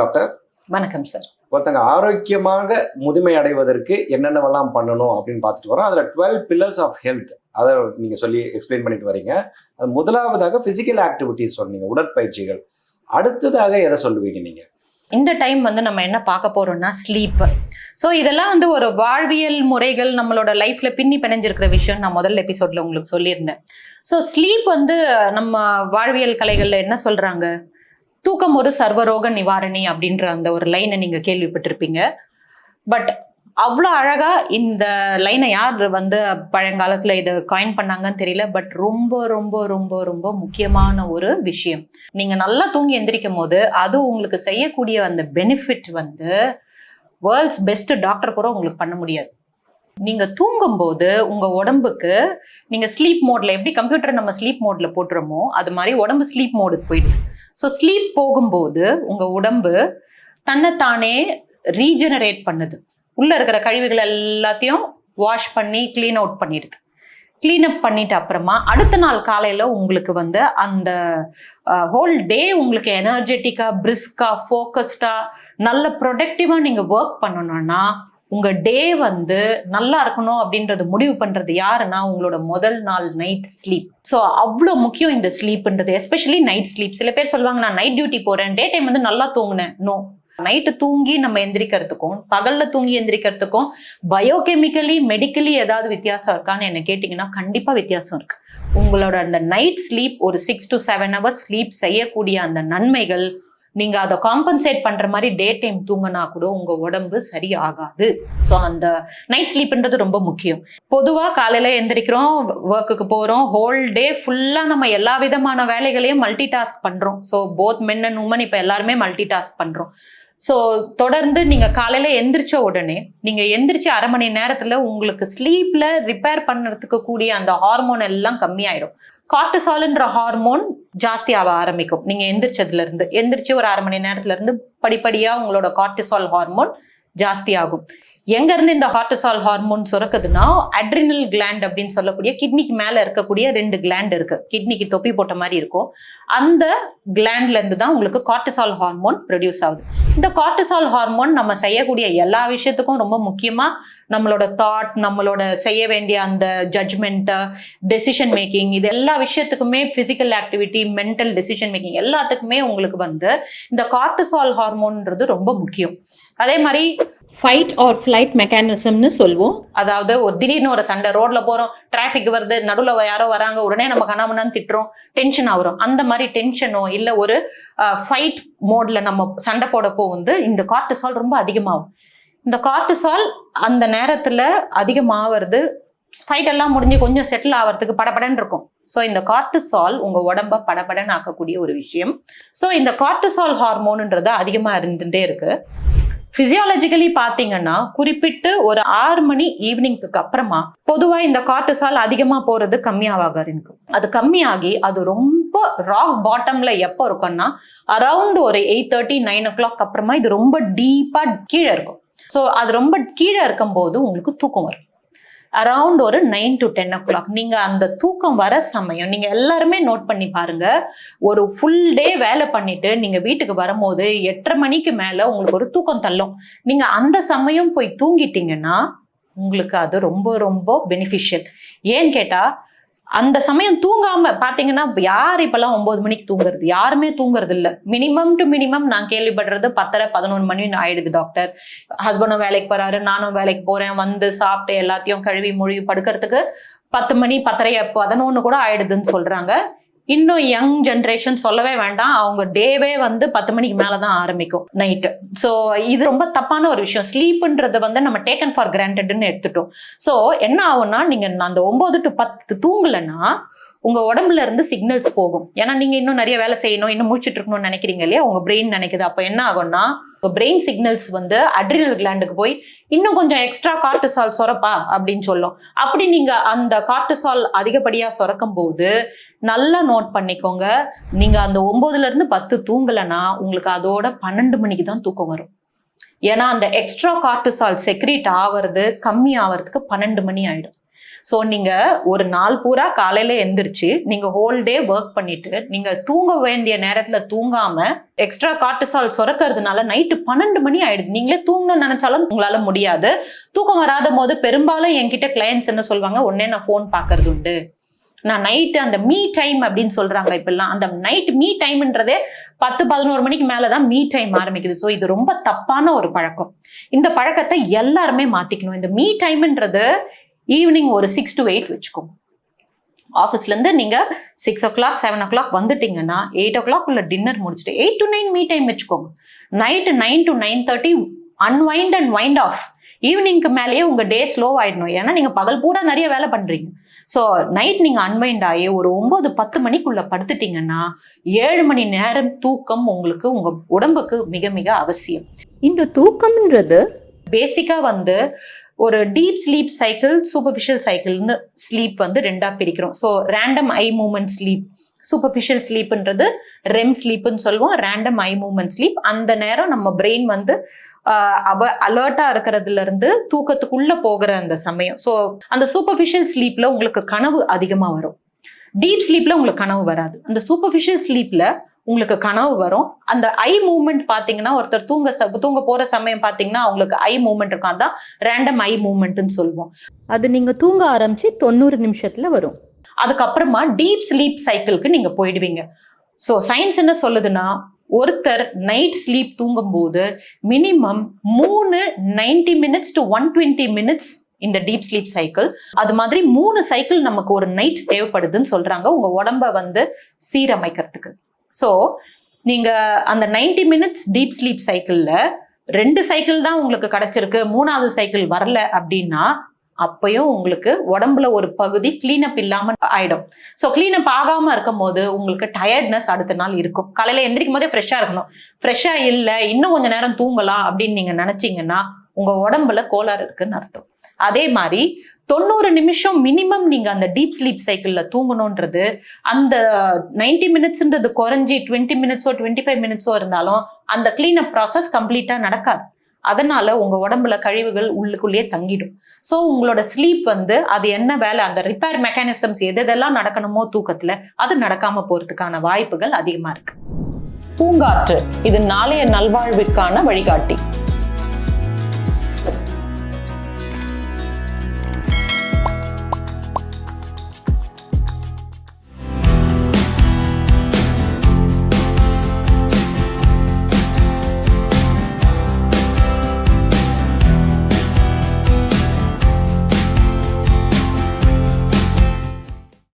Doctor. வணக்கம் sir ஒருத்தங்க ஆரோக்கியமாக முதுமை அடைவதற்கு என்னென்னவெல்லாம் பண்ணணும் அப்படின்னு பார்த்துட்டு வரோம். அதில் டுவெல் பில்லர்ஸ் ஆஃப் ஹெல்த் அதை நீங்கள் சொல்லி எக்ஸ்பிளைன் பண்ணிட்டு வரீங்க. அது முதலாவதாக ஃபிசிக்கல் ஆக்டிவிட்டிஸ் சொன்னீங்க உடற்பயிற்சிகள். அடுத்ததாக எதை சொல்லுவீங்க நீங்கள் இந்த டைம் வந்து நம்ம என்ன பார்க்க போறோம்னா ஸ்லீப் ஸோ இதெல்லாம் வந்து ஒரு வாழ்வியல் முறைகள் நம்மளோட லைஃப்ல பின்னி பிணைஞ்சிருக்கிற விஷயம். நான் முதல் எபிசோட்ல உங்களுக்கு சொல்லியிருந்தேன். ஸோ ஸ்லீப் வந்து நம்ம வாழ்வியல் கலைகள்ல என்ன சொல்றாங்க? தூக்கம் ஒரு சர்வரோக நிவாரணி அப்படின்ற அந்த ஒரு லைனை நீங்க கேள்விப்பட்டிருப்பீங்க. பட் அவ்வளோ அழகா இந்த லைனை யார் வந்து பழங்காலத்துல இதை காயின் பண்ணாங்கன்னு தெரியல பட் ரொம்ப ரொம்ப ரொம்ப ரொம்ப முக்கியமான ஒரு விஷயம். நீங்க நல்லா தூங்கி எந்திரிக்கும் போது அது உங்களுக்கு செய்யக்கூடிய அந்த பெனிஃபிட் வந்து வேர்ல்ட்ஸ் பெஸ்ட் டாக்டர் கூட உங்களுக்கு பண்ண முடியாது. நீங்க தூங்கும்போது உங்க உடம்புக்கு நீங்க ஸ்லீப் மோட்ல எப்படி கம்ப்யூட்டர் நம்ம ஸ்லீப் மோட்ல போட்டுறோமோ அது மாதிரி உடம்பு ஸ்லீப் மோடுக்கு போயிடுது ஸோ ஸ்லீப் போகும்போது உங்க உடம்பு தன்னைத்தானே ரீஜெனரேட் பண்ணுது. உள்ள இருக்கிற கழிவுகள் எல்லாத்தையும் வாஷ் பண்ணி க்ளீன் அவுட் பண்ணிடுது. க்ளீன் அப் பண்ணிட்டு அப்புறமா அடுத்த நாள் காலையில் உங்களுக்கு வந்து அந்த ஹோல் டே உங்களுக்கு எனர்ஜெட்டிக்காக பிரிஸ்காக ஃபோக்கஸ்டாக நல்ல ப்ரொடக்டிவாக நீங்கள் ஒர்க் பண்ணணும்னா உங்க டே வந்து நல்லா இருக்கணும் அப்படின்றது முடிவு பண்றது யாருன்னா உங்களோட முதல் நாள் நைட் ஸ்லீப் ஸோ அவ்வளோ முக்கியம் இந்த ஸ்லீப்ன்றது எஸ்பெஷலி நைட் ஸ்லீப் சில பேர் சொல்லுவாங்க நான் நைட் டியூட்டி போறேன். டே டைம் வந்து நல்லா தூங்கினேன். நோ நைட்டு தூங்கி நம்ம எந்திரிக்கிறதுக்கும் பகல்ல தூங்கி எந்திரிக்கிறதுக்கும் பயோகெமிக்கலி மெடிக்கலி ஏதாவது வித்தியாசம் இருக்கான்னு என்ன கேட்டிங்கன்னா கண்டிப்பா வித்தியாசம் இருக்கு. உங்களோட அந்த நைட் ஸ்லீப் ஒரு six to seven hours sleep செய்யக்கூடிய அந்த நன்மைகள் நீங்க அதை காம்பன்சேட் பண்ற மாதிரி டே டைம் தூங்கினா கூட உங்க உடம்பு சரி ஆகாது ஸோ அந்த நைட் ஸ்லீப்ன்றது ரொம்ப முக்கியம். பொதுவா காலையில எந்திரிக்கிறோம் ஒர்க்குக்கு போறோம் ஹோல் டே ஃபுல்லா நம்ம எல்லா விதமான வேலைகளையும் மல்டி டாஸ்க் பண்றோம். So both men and women இப்போ எல்லாருமே மல்டி டாஸ்க் பண்றோம். ஸோ தொடர்ந்து நீங்க காலையில எந்திரிச்ச உடனே நீங்க எந்திரிச்சு அரை மணி நேரத்துல உங்களுக்கு ஸ்லீப்ல ரிப்பேர் பண்ணுறதுக்கு கூடிய அந்த ஹார்மோன் எல்லாம் கம்மியாயிடும். கார்டிசால்ன்ற ஹார்மோன் ஜாஸ்தி ஆக ஆரம்பிக்கும். நீங்க எந்திரிச்சதுல இருந்து எந்திரிச்சு ஒரு அரை மணி நேரத்துல இருந்து படிப்படியா உங்களோட கார்டிசால் ஹார்மோன் ஜாஸ்தி ஆகும். எங்க இருந்து இந்த ஹார்டசால் ஹார்மோன் சுரக்குதுன்னா அட்ரினல் கிளாண்ட் அப்படின்னு சொல்லக்கூடிய கிட்னிக்கு மேல இருக்கக்கூடிய ரெண்டு கிளாண்ட் இருக்கு. கிட்னிக்கு தொப்பி போட்ட மாதிரி இருக்கும். அந்த கிளாண்ட்ல இருந்து தான் உங்களுக்கு கார்டிசால் ஹார்மோன் ப்ரொடியூஸ் ஆகுது. இந்த கார்டிசால் ஹார்மோன் நம்ம செய்யக்கூடிய எல்லா விஷயத்துக்கும் ரொம்ப முக்கியமா நம்மளோட தாட் நம்மளோட செய்ய வேண்டிய அந்த ஜட்ஜ்மெண்ட் டெசிஷன் மேக்கிங் இது எல்லா விஷயத்துக்குமே physical activity mental decision making எல்லாத்துக்குமே உங்களுக்கு வந்து இந்த கார்டிசால் ஹார்மோன்ன்றது ரொம்ப முக்கியம். அதே மாதிரி ஃபைட் ஆர் ஃப்ளைட் மெக்கானிசம்னு சொல்லுவோம் அதாவது ஒரு திடீர்னு ஒரு சண்டை ரோட்ல போறோம் டிராஃபிக் வருது நடுவில் யாரோ வராங்க உடனே நம்ம கண்ணாமண்ணான்னு திட்டுறோம் டென்ஷன் ஆகுறோம். அந்த மாதிரி டென்ஷனோ இல்லை ஒரு ஃபைட் மோட்ல நம்ம சண்டை போடப்போ வந்து இந்த கார்டிசால் ரொம்ப அதிகமாகும். இந்த கார்டிசால் அந்த நேரத்துல அதிகமாகிறது ஃபைட் எல்லாம் முடிஞ்சு கொஞ்சம் செட்டில் ஆகிறதுக்கு படபடன்னு இருக்கும். ஸோ இந்த கார்டிசால் உங்கள் உடம்ப படபடன்னு ஆக்கக்கூடிய ஒரு விஷயம். ஸோ இந்த கார்டிசால் ஹார்மோனுன்றது அதிகமாக இருந்துகிட்டே இருக்குது பிசியாலஜிக்கலி பார்த்தீங்கன்னா குறிப்பிட்டு ஒரு ஆறு மணி ஈவினிங்க்கு அப்புறமா பொதுவாக இந்த கார்டிசால் அதிகமாக போகிறது கம்மியாக இருக்கும் அது கம்மியாகி அது ரொம்ப ராக் பாட்டம்ல எப்போ இருக்கும்னா அரவுண்ட் ஒரு eight thirty nine o'clock அப்புறமா இது ரொம்ப டீப்பாக கீழே இருக்கும். ஸோ அது ரொம்ப கீழே இருக்கும்போது உங்களுக்கு தூக்கம் வரும். அரவுண்ட் ஒரு nine to ten o'clock நீங்கள் அந்த தூக்கம் வர சமயம் நீங்கள் எல்லாருமே நோட் பண்ணி பாருங்க. ஒரு ஃபுல் டே வேலை பண்ணிட்டு நீங்கள் வீட்டுக்கு வரும்போது எட்டரை மணிக்கு மேலே உங்களுக்கு ஒரு தூக்கம் தள்ளும். நீங்கள் அந்த சமயம் போய் தூங்கிட்டீங்கன்னா உங்களுக்கு அது ரொம்ப ரொம்ப பெனிஃபிஷியல் ஏன்னு கேட்டால் அந்த சமயம் தூங்காம பாத்தீங்கன்னா யார் இப்பெல்லாம் ஒன்பது மணிக்கு தூங்குறது? யாருமே தூங்குறது இல்ல. மினிமம் டு மினிமம் நான் கேள்விப்படுறது பத்தரை பதினொன்று மணி ஆயிடுது டாக்டர் ஹஸ்பண்டும் வேலைக்கு போறாரு நானும் வேலைக்கு போறேன் வந்து சாப்பிட்டு எல்லாத்தையும் கழுவி மொழி படுக்கிறதுக்கு பத்து மணி பத்தரை பதினொன்று கூட ஆயிடுதுன்னு சொல்றாங்க. இன்னும் யங் ஜென்ரேஷன் சொல்லவே வேண்டாம். அவங்க டேவே வந்து பத்து மணிக்கு மேலே தான் ஆரம்பிக்கும் நைட்டு ஸோ இது ரொம்ப தப்பான ஒரு விஷயம். ஸ்லீப்புன்றது வந்து நம்ம டேக்கன் ஃபார் கிராண்டட்னு எடுத்துட்டோம். ஸோ என்ன ஆகும்னா நீங்கள் அந்த ஒம்பது டு பத்து தூங்கலைன்னா உங்க உடம்புல இருந்து சிக்னல்ஸ் போகும். ஏன்னா நீங்க இன்னும் நிறைய வேலை செய்யணும் இன்னும் முடிச்சிட்டு இருக்கணும்னு நினைக்கிறீங்க இல்லையா? உங்க பிரெயின் நினைக்குது. அப்போ என்ன ஆகும்னா பிரெயின் சிக்னல்ஸ் வந்து அட்ரினல் கிளாண்டுக்கு போய் இன்னும் கொஞ்சம் எக்ஸ்ட்ரா கார்டிசால் சுரப்பா அப்படின்னு சொல்லும். அப்படி நீங்க அந்த கார்டிசால் அதிகப்படியா சுரக்கும் போது நல்லா நோட் பண்ணிக்கோங்க. நீங்க அந்த ஒன்பதுல இருந்து பத்து தூங்கலைன்னா உங்களுக்கு அதோட பன்னெண்டு மணிக்கு தான் தூக்கம் வரும். ஏன்னா அந்த எக்ஸ்ட்ரா கார்டிசால் செக்ரீட் ஆவறது கம்மி ஆவறதுக்கு பன்னெண்டு மணி ஆயிடும். ஸோ நீங்கள் ஒரு நாள் பூரா காலையில் எந்திரிச்சு நீங்கள் ஹோல் டே ஒர்க் பண்ணிட்டு நீங்கள் தூங்க வேண்டிய நேரத்தில் தூங்காமல் எக்ஸ்ட்ரா கார்டிசால் சுரக்கிறதுனால நைட்டு பன்னெண்டு மணி ஆயிடுது. நீங்களே தூங்கணும்னு நினைச்சாலும் உங்களால் முடியாது. தூக்கம் வராத போது பெரும்பாலும் என்கிட்ட கிளையன்ஸ் என்ன சொல்லுவாங்க உடனே நான் ஃபோன் பார்க்கறது உண்டு. நான் நைட்டு அந்த மீ டைம் அப்படின்னு சொல்றாங்க இப்பெல்லாம். அந்த நைட் மீ டைம்ன்றதே பத்து பதினோரு மணிக்கு மேலதான் மீ டைம் ஆரம்பிக்குது. ஸோ இது ரொம்ப தப்பான ஒரு பழக்கம். இந்த பழக்கத்தை எல்லாருமே மாத்திக்கணும். இந்த மீ டைம்ன்றது ஈவினிங் ஒரு சிக்ஸ் டு எயிட் வச்சுக்கோங்க ஆஃபீஸ்ல இருந்து நீங்க six o'clock seven o'clock வந்துட்டீங்கன்னா எயிட் ஓ கிளாக் உள்ள டின்னர் முடிச்சுட்டு eight to nine me time வச்சுக்கோங்க. Night nine to nine thirty unwind and wind off ஈவினிங்க்கு மேலேயே உங்க டே ஸ்லோ ஆயிடணும். ஏன்னா நீங்க பகல் பூரா நிறைய வேலை பண்றீங்க. ஸோ நைட் நீங்க அன்வைண்ட் ஆகி ஒரு ஒன்பது பத்து மணிக்குள்ள படுத்துட்டீங்கன்னா ஏழு மணி நேரம் தூக்கம் உங்களுக்கு உங்க உடம்புக்கு மிக மிக அவசியம். இந்த தூக்கம்ன்றது பேசிக்கா வந்து ஒரு டீப் ஸ்லீப் சைக்கிள் சூப்பர்ஃபிஷியல் சைக்கிள்னு ஸ்லீப் வந்து ரெண்டாக பிரிக்கிறோம். So random eye movement sleep superficial ஸ்லீப்ன்றது REM ஸ்லீப்னு சொல்லுவோம். ரேண்டம் ஐ மூமெண்ட் ஸ்லீப் அந்த நேரம் நம்ம பிரெயின் வந்து அப அவ அலர்ட்டா இருக்கிறதுல இருந்து தூக்கத்துக்குள்ள போகிற அந்த சமயம். ஸோ அந்த சூப்பர்ஃபிஷியல் ஸ்லீப்ல உங்களுக்கு கனவு அதிகமாக வரும். டீப் ஸ்லீப்ல உங்களுக்கு கனவு வராது. அந்த சூப்பர்ஃபிஷியல் ஸ்லீப்ல உங்களுக்கு கனவு வரும். அந்த ஐ மூமெண்ட் பாத்தீங்கன்னா ஒருத்தர் தூங்க தூங்க போற சமயம் பாத்தீங்கன்னா அவங்களுக்கு ஐ மூமெண்ட் இருக்கும். அதான் ரேண்டம் ஐ மூமெண்ட்னு சொல்லுவோம். அது நீங்க தூங்க ஆரம்பிச்சு தொண்ணூறு நிமிஷத்துல வரும். அதுக்கப்புறமா டீப் ஸ்லீப் சைக்கிளுக்கு நீங்க போயிடுவீங்க. ஸோ சயின்ஸ் என்ன சொல்லுதுன்னா ஒருத்தர் நைட் ஸ்லீப் தூங்கும்போது மினிமம் மூணு 90 minutes to one twenty minutes இந்த டீப் ஸ்லீப் சைக்கிள் அது மாதிரி மூணு சைக்கிள் நமக்கு ஒரு நைட் தேவைப்படுதுன்னு சொல்றாங்க. உங்க உடம்ப வந்து சீரமைக்கிறதுக்கு. ஸோ நீங்க அந்த 90 மினிட்ஸ் டீப் ஸ்லீப் சைக்கிள்ல ரெண்டு சைக்கிள் தான் உங்களுக்கு கிடைச்சிருக்கு மூணாவது சைக்கிள் வரல அப்படின்னா அப்பயும் உங்களுக்கு உடம்புல ஒரு பகுதி கிளீனப் இல்லாம ஆயிடும். ஸோ கிளீனப் ஆகாம இருக்கும் போது உங்களுக்கு டயர்ட்னஸ் அடுத்த நாள் இருக்கும். காலையில எந்திரிக்கும் போதே ஃப்ரெஷ்ஷா இருக்கணும். ஃப்ரெஷ்ஷா இல்லை இன்னும் கொஞ்ச நேரம் தூங்கலாம் அப்படின்னு நீங்க நினைச்சீங்கன்னா உங்க உடம்புல கோளாறு இருக்குன்னு அர்த்தம். அதே மாதிரி தொண்ணூறு நிமிஷம் மினிமம் நீங்க அந்த டீப் ஸ்லீப் சைக்கிள்ல தூங்கணுன்றது அந்த 90 மினிட்ஸ்ன்றது குறைஞ்சி டுவெண்ட்டி மினிட்ஸோ டுவெண்ட்டி ஃபைவ் மினிட்ஸோ இருந்தாலும் அந்த கிளீனப் ப்ராசஸ் கம்ப்ளீட்டா நடக்காது. அதனால உங்க உடம்புல கழிவுகள் உள்ளுக்குள்ளேயே தங்கிடும். ஸோ உங்களோட ஸ்லீப் வந்து அது என்ன வேலை அந்த ரிப்பேர் மெக்கானிசம்ஸ் எதெல்லாம் நடக்கணுமோ தூக்கத்துல அது நடக்காம போறதுக்கான வாய்ப்புகள் அதிகமா இருக்கு. பூங்காற்று இது நாளைய நல்வாழ்விற்கான வழிகாட்டி.